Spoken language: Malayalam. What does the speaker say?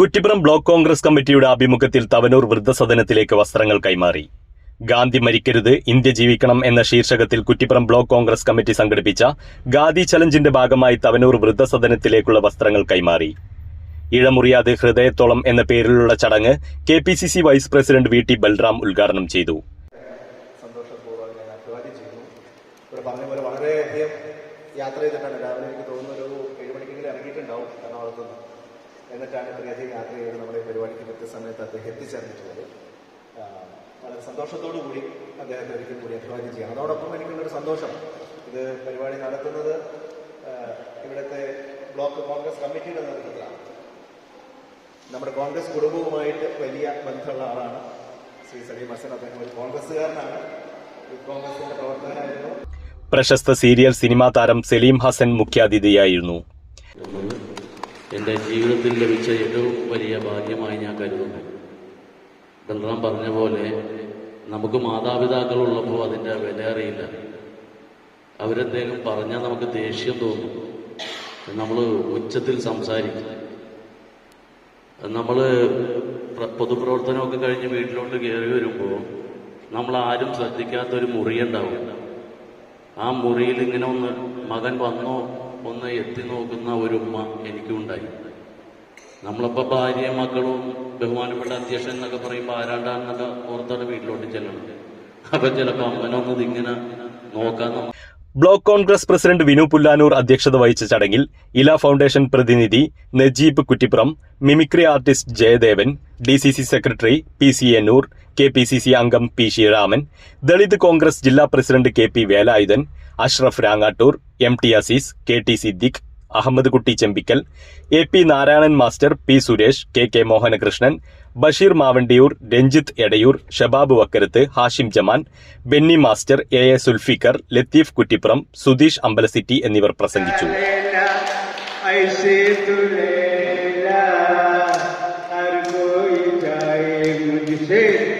കുറ്റിപ്പുറം ബ്ലോക്ക് കോൺഗ്രസ് കമ്മിറ്റിയുടെ ആഭിമുഖ്യത്തിൽ തവനൂർ വൃദ്ധസദനത്തിലേക്ക് വസ്ത്രങ്ങൾ കൈമാറി. ഗാന്ധി മരിക്കരുത് ഇന്ത്യ ജീവിക്കണം എന്ന ശീർഷകത്തിൽ കുറ്റിപ്പുറം ബ്ലോക്ക് കോൺഗ്രസ് കമ്മിറ്റി സംഘടിപ്പിച്ച ഗാന്ധി ചലഞ്ചിന്റെ ഭാഗമായി തവനൂർ വൃദ്ധസദനത്തിലേക്കുള്ള വസ്ത്രങ്ങൾ കൈമാറി. ഇഴമുറിയാതെ ഹൃദയത്തോളം എന്ന പേരിലുള്ള ചടങ്ങ് K P C C vice president V T Balram ഉദ്ഘാടനം ചെയ്തു. യാത്ര ചെയ്തിട്ടാണ്. രാവിലെ എനിക്ക് തോന്നുന്നു ഒരു ഏഴ് മണിക്കെങ്കിലും ഇറങ്ങിയിട്ടുണ്ടാവും എറണാകുളത്ത് എന്നിട്ടാണ് ഇത്രയധികം യാത്ര ചെയ്ത് നമ്മുടെ പരിപാടിക്ക് കൃത്യസമയത്ത് അദ്ദേഹം എത്തിച്ചേർന്നിട്ടുള്ളത്. വളരെ സന്തോഷത്തോടു കൂടി അദ്ദേഹത്തെ ഒരിക്കൽ കൂടി അഭിവാദ്യം ചെയ്യാം അതോടൊപ്പം എനിക്കുള്ളൊരു സന്തോഷം. ഇത് പരിപാടി നടത്തുന്നത് ഇവിടുത്തെ ബ്ലോക്ക് കോൺഗ്രസ് കമ്മിറ്റിയുടെ നേതൃത്വത്തിലാണ്. നമ്മുടെ കോൺഗ്രസ് കുടുംബവുമായിട്ട് വലിയ ബന്ധമുള്ള ആളാണ് ശ്രീ സലീം ഹസൻ. അദ്ദേഹം ഒരു കോൺഗ്രസ്സുകാരനാണ്. കോൺഗ്രസിന്റെ പ്രവർത്തകനായിരുന്നു. പ്രശസ്ത സീരിയൽ സിനിമാ താരം സലീം ഹസൻ മുഖ്യാതിഥിയായിരുന്നു. എന്റെ ജീവിതത്തിൽ ലഭിച്ച ഏറ്റവും വലിയ ഭാഗ്യമായി ഞാൻ കരുതുന്നു. ബൽറാം പറഞ്ഞ പോലെ നമുക്ക് മാതാപിതാക്കളുള്ളപ്പോൾ അതിന്റെ വില അറിയില്ല. അവരെന്തെങ്കിലും പറഞ്ഞാൽ നമുക്ക് ദേഷ്യം തോന്നും. നമ്മൾ ഉച്ചത്തിൽ സംസാരിക്കും. നമ്മൾ പൊതുപ്രവർത്തനമൊക്കെ കഴിഞ്ഞ് വീട്ടിലോട്ട് കയറി വരുമ്പോൾ നമ്മൾ ആരും ശ്രദ്ധിക്കാത്ത ഒരു മുറിയുണ്ടാവും ആ മുറിയിൽ ഇങ്ങനെ ഒന്ന് മകൻ വന്നോ ഒന്ന് എത്തി നോക്കുന്ന ഒരു ഉമ്മ എനിക്കും ഉണ്ടായി ഭാര്യ മക്കളും ബഹുമാനപ്പെട്ട അധ്യക്ഷൻ എന്നൊക്കെ പറയുമ്പോൾ ആരാണ്ടാന്നൊക്കെ ഓർത്താണ് വീട്ടിലോട്ട് ചെല്ലണം. അപ്പൊ ചിലപ്പോ അമ്മനൊന്നത് ഇങ്ങനെ നോക്കാൻ ബ്ലോക്ക് കോൺഗ്രസ് പ്രസിഡന്റ് വിനു പുല്ലാനൂർ അധ്യക്ഷത വഹിച്ച ചടങ്ങിൽ ഇല ഫൗണ്ടേഷൻ പ്രതിനിധി Najeeb Kuttippuram mimicry artist Jayadevan D secretary P C Ennur K P C C അംഗം പി ശ്രീരാമൻ ദളിത് കോൺഗ്രസ് ജില്ലാ president K P Velayudhan Ashraf Rangattur M T Azeez K T Siddique Ahammed Kutty Chembikkal A P Narayanan master P Suresh K K Mohanakrishnan Basheer Mavandiyur Ranjith Edayur Shabab Vakkarath Hashim Jaman Benny master A A Sulfikar Latheef Kuttippuram Sudheesh അമ്പലസിറ്റി എന്നിവർ പ്രസംഗിച്ചു. लैला